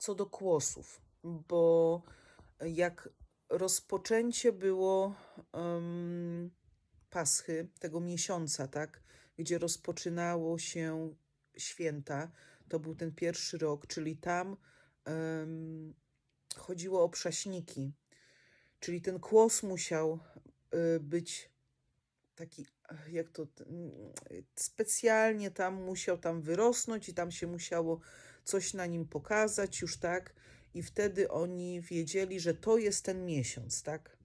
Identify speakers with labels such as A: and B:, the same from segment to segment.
A: co do kłosów, bo jak rozpoczęcie było em, Paschy, tego miesiąca, tak, gdzie rozpoczynało się święta, to był ten pierwszy rok, czyli tam em, chodziło o prześniki, czyli ten kłos musiał y, być taki, jak to, mm, specjalnie tam musiał tam wyrosnąć i tam się musiało coś na nim pokazać już tak i wtedy oni wiedzieli, że to jest ten miesiąc, tak?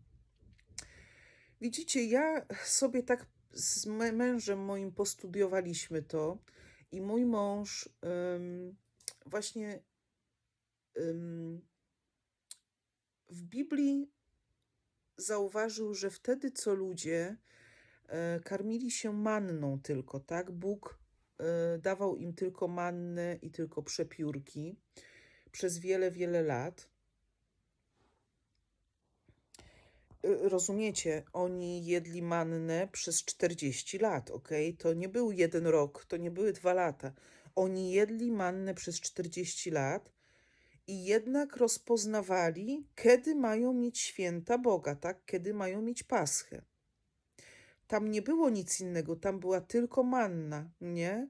A: Widzicie, ja sobie tak z mę- mężem moim postudiowaliśmy to i mój mąż ym, właśnie ym, w Biblii zauważył, że wtedy co ludzie e, karmili się manną tylko, tak? Bóg dawał im tylko mannę i tylko przepiórki przez wiele, wiele lat. Y, Rozumiecie, oni jedli mannę przez 40 lat, ok? To nie był jeden rok, to nie były dwa lata. Oni jedli mannę przez 40 lat i jednak rozpoznawali, kiedy mają mieć święta Boga, tak? Kiedy mają mieć Paschę. Tam nie było nic innego, tam była tylko manna, nie?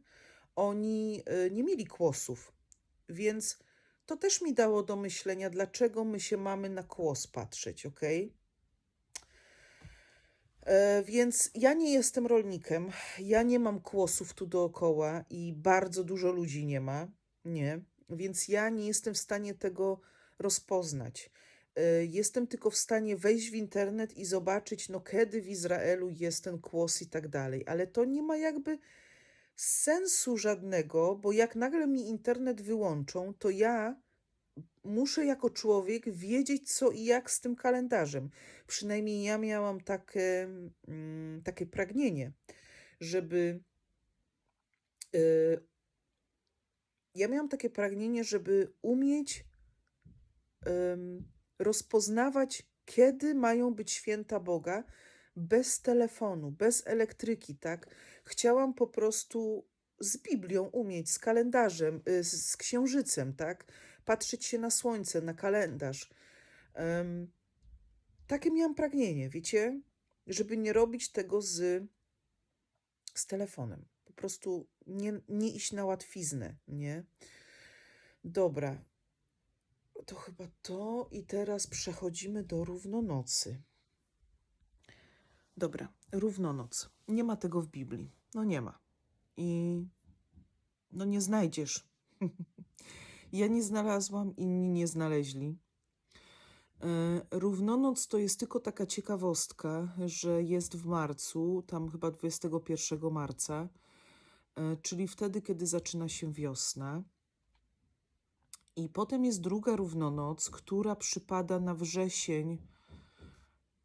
A: Oni y, nie mieli kłosów, więc to też mi dało do myślenia, dlaczego my się mamy na kłos patrzeć, ok? E, Więc ja nie jestem rolnikiem, ja nie mam kłosów tu dookoła i bardzo dużo ludzi nie ma, nie, więc ja nie jestem w stanie tego rozpoznać. E, Jestem tylko w stanie wejść w internet i zobaczyć, no kiedy w Izraelu jest ten kłos i tak dalej, ale to nie ma jakby sensu żadnego, bo jak nagle mi internet wyłączą, to ja muszę jako człowiek wiedzieć, co i jak z tym kalendarzem. Przynajmniej ja miałam takie, mm, takie pragnienie, żeby. y, ja miałam takie pragnienie, żeby umieć rozpoznawać, kiedy mają być święta Boga bez telefonu, bez elektryki, tak? Chciałam po prostu z Biblią umieć, z kalendarzem, y, z, księżycem, tak? Patrzeć się na słońce, na kalendarz. Ym, takie miałam pragnienie, wiecie? Żeby nie robić tego z, z telefonem. Po prostu nie, nie iść na łatwiznę, nie? Dobra, to chyba to i teraz przechodzimy do równonocy. Dobra, równonoc. Nie ma tego w Biblii. No nie ma. I no nie znajdziesz. ja nie znalazłam, inni nie znaleźli. E, Równonoc to jest tylko taka ciekawostka, że jest w marcu, tam chyba 21 marca, e, czyli wtedy, kiedy zaczyna się wiosna. I potem jest druga równonoc, która przypada na wrzesień.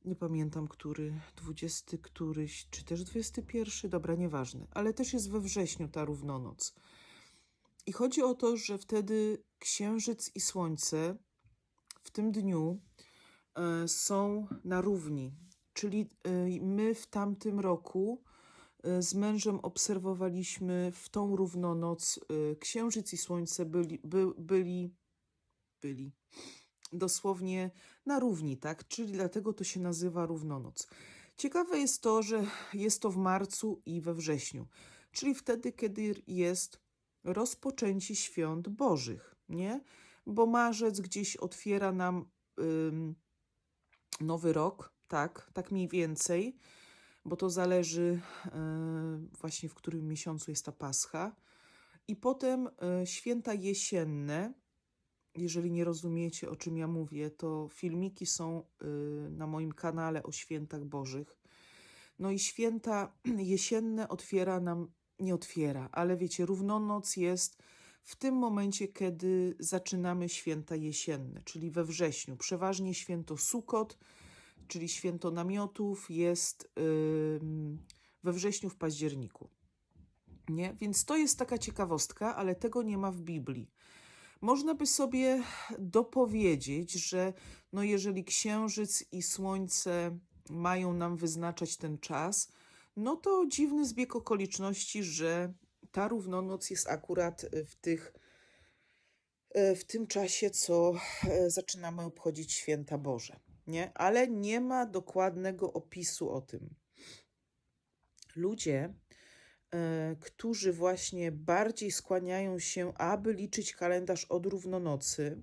A: Nie pamiętam, który, 20 któryś, czy też 21, dobra, nieważne, ale też jest we wrześniu ta równonoc. I chodzi o to, że wtedy księżyc i słońce w tym dniu e, są na równi. Czyli e, my w tamtym roku z mężem obserwowaliśmy w tą równonoc e, księżyc i słońce byli, by, byli, byli dosłownie na równi, tak? Czyli dlatego to się nazywa równonoc. Ciekawe jest to, że jest to w marcu i we wrześniu, czyli wtedy, kiedy jest rozpoczęcie świąt Bożych, nie? Bo marzec gdzieś otwiera nam ym, nowy rok, tak, tak mniej więcej, bo to zależy yy, właśnie w którym miesiącu jest ta Pascha. I potem y, święta jesienne. Jeżeli nie rozumiecie, o czym ja mówię, to filmiki są y, na moim kanale o świętach Bożych. No i święta jesienne otwiera nam, nie otwiera, ale wiecie, równonoc jest w tym momencie, kiedy zaczynamy święta jesienne, czyli we wrześniu. Przeważnie święto Sukot, czyli święto namiotów, jest we wrześniu, w październiku. Nie? Więc to jest taka ciekawostka, ale tego nie ma w Biblii. Można by sobie dopowiedzieć, że no jeżeli księżyc i słońce mają nam wyznaczać ten czas, no to dziwny zbieg okoliczności, że ta równonoc jest akurat w tych e, w tym czasie, co e, zaczynamy obchodzić święta Boże, nie? Ale nie ma dokładnego opisu o tym. Ludzie, e, którzy właśnie bardziej skłaniają się, aby liczyć kalendarz od równonocy,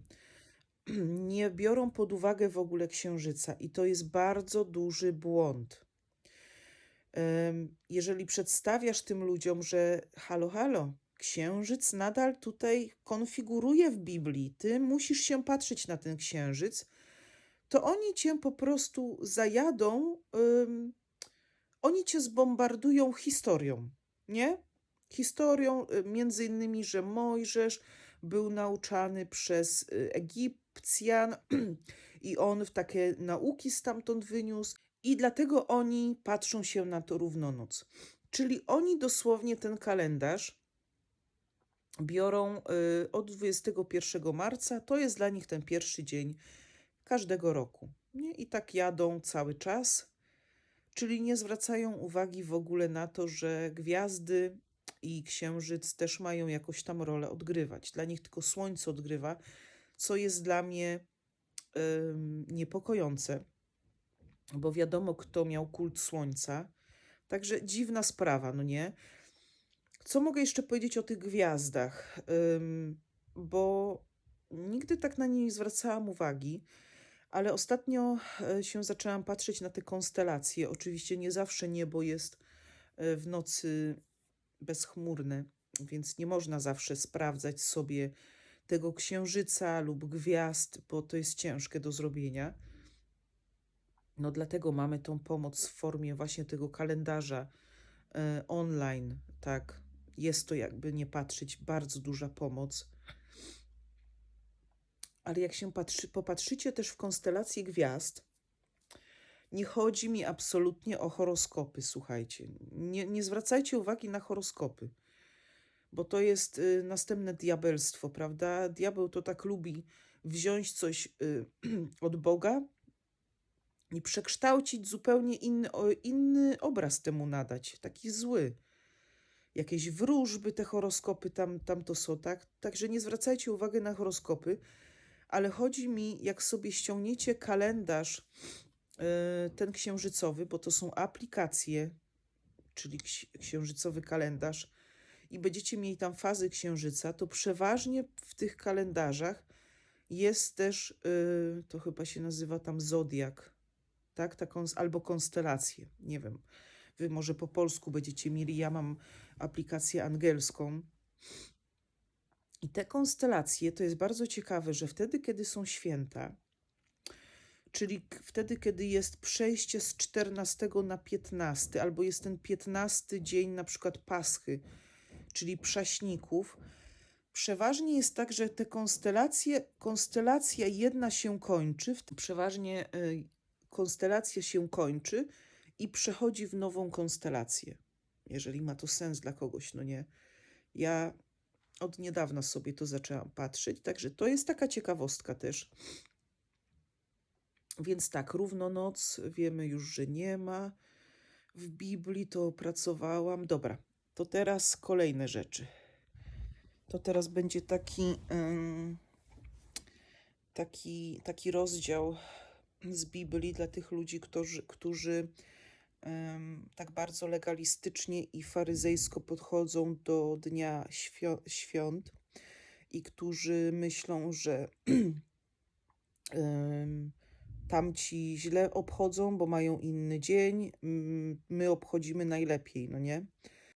A: nie biorą pod uwagę w ogóle księżyca i to jest bardzo duży błąd. Jeżeli przedstawiasz tym ludziom, że halo, halo, księżyc nadal tutaj konfiguruje w Biblii, ty musisz się patrzeć na ten księżyc, to oni cię po prostu zajadą, ym, oni cię zbombardują historią, nie? Historią, y, między innymi, że Mojżesz był nauczany przez y, Egipcjan i on w takie nauki stamtąd wyniósł, i dlatego oni patrzą się na to równonoc. Czyli oni dosłownie ten kalendarz biorą y, od 21 marca, to jest dla nich ten pierwszy dzień każdego roku. Nie? I tak jadą cały czas, czyli nie zwracają uwagi w ogóle na to, że gwiazdy i księżyc też mają jakoś tam rolę odgrywać. Dla nich tylko słońce odgrywa, co jest dla mnie niepokojące, bo wiadomo, kto miał kult słońca. Także dziwna sprawa, no nie? Co mogę jeszcze powiedzieć o tych gwiazdach? Bo nigdy tak na nie nie zwracałam uwagi, ale ostatnio e, się zaczęłam patrzeć na te konstelacje. Oczywiście nie zawsze niebo jest e, w nocy bezchmurne, więc nie można zawsze sprawdzać sobie tego księżyca lub gwiazd, bo to jest ciężkie do zrobienia. No dlatego mamy tą pomoc w formie właśnie tego kalendarza e, online, tak. Jest to jakby nie patrzeć bardzo duża pomoc. Ale jak się patrzy, popatrzycie też w konstelacje gwiazd, nie chodzi mi absolutnie o horoskopy, słuchajcie. Nie, nie zwracajcie uwagi na horoskopy, bo to jest y, następne diabelstwo, prawda? Diabeł to tak lubi wziąć coś y, od Boga i przekształcić zupełnie inny, o, inny obraz temu nadać, taki zły. Jakieś wróżby, te horoskopy tam, tam to są, tak? Także nie zwracajcie uwagi na horoskopy, ale chodzi mi, jak sobie ściągniecie kalendarz y, ten księżycowy, bo to są aplikacje, czyli ksi- księżycowy kalendarz, i będziecie mieli tam fazy księżyca, to przeważnie w tych kalendarzach jest też, y, to chyba się nazywa tam zodiak, tak? Taką, albo konstelacje, nie wiem. Wy może po polsku będziecie mieli, ja mam aplikację angielską. I te konstelacje to jest bardzo ciekawe, że wtedy, kiedy są święta, czyli wtedy, kiedy jest przejście z 14 na 15, albo jest ten 15 dzień na przykład Paschy, czyli Prześników, przeważnie jest tak, że te konstelacje, konstelacja jedna się kończy, przeważnie y, konstelacja się kończy i przechodzi w nową konstelację, jeżeli ma to sens dla kogoś, no nie. Ja od niedawna sobie to zaczęłam patrzeć, także to jest taka ciekawostka też. Więc tak, równonoc wiemy już, że nie ma. W Biblii to opracowałam. Dobra, to teraz kolejne rzeczy. To teraz będzie taki, taki, taki rozdział z Biblii dla tych ludzi, którzy, którzy tak bardzo legalistycznie i faryzejsko podchodzą do dnia świąt i którzy myślą, że tamci źle obchodzą, bo mają inny dzień, my obchodzimy najlepiej, no nie?